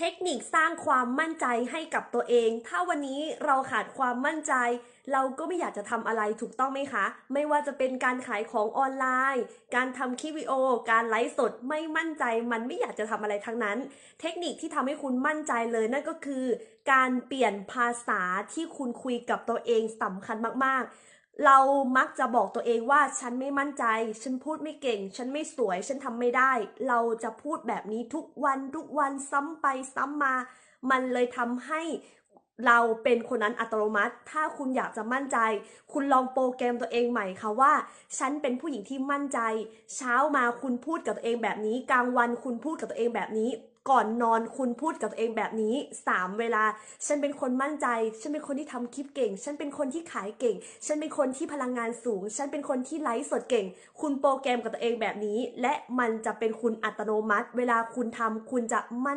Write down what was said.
เทคนิคสร้างความมั่นใจให้กับตัวเอง ถ้าวันนี้เราขาดความมั่นใจ เราก็ไม่อยากจะทำอะไรถูกต้องไหมคะ ไม่ว่าจะเป็นการขายของออนไลน์ การทำคลิปวิดีโอ การไลฟ์สด ไม่มั่นใจ มันไม่อยากจะทำอะไรทั้งนั้น เทคนิคที่ทำให้คุณมั่นใจเลยนั่นก็คือ การเปลี่ยนภาษาที่คุณคุยกับตัวเองสำคัญมากๆ เรามักจะบอกตัวเองว่าฉันไม่มั่นใจ ฉันพูดไม่เก่ง ฉันไม่สวย ฉันทำไม่ได้ เราจะพูดแบบนี้ทุกวันทุกวันซ้ำไปซ้ำมา มันเลยทำให้ เราเป็นคนนั้นอัตโนมัติ ถ้าคุณอยากจะมั่นใจ คุณลองโปรแกรมตัวเองใหม่ค่ะว่า ฉันเป็นผู้หญิงที่มั่นใจ เช้ามาคุณพูดกับตัวเองแบบนี้ กลางวันคุณพูดกับตัวเองแบบนี้ ก่อนนอนคุณพูดกับตัวเองแบบนี้สามเวลา ฉันเป็นคนมั่นใจ ฉันเป็นคนที่ทำคลิปเก่ง ฉันเป็นคนที่ขายเก่ง ฉันเป็นคนที่พลังงานสูง ฉันเป็นคนที่ไลฟ์สดเก่ง คุณโปรแกรมกับตัวเองแบบนี้ และมันจะเป็นคุณอัตโนมัติ เวลาคุณทำคุณจะมั่น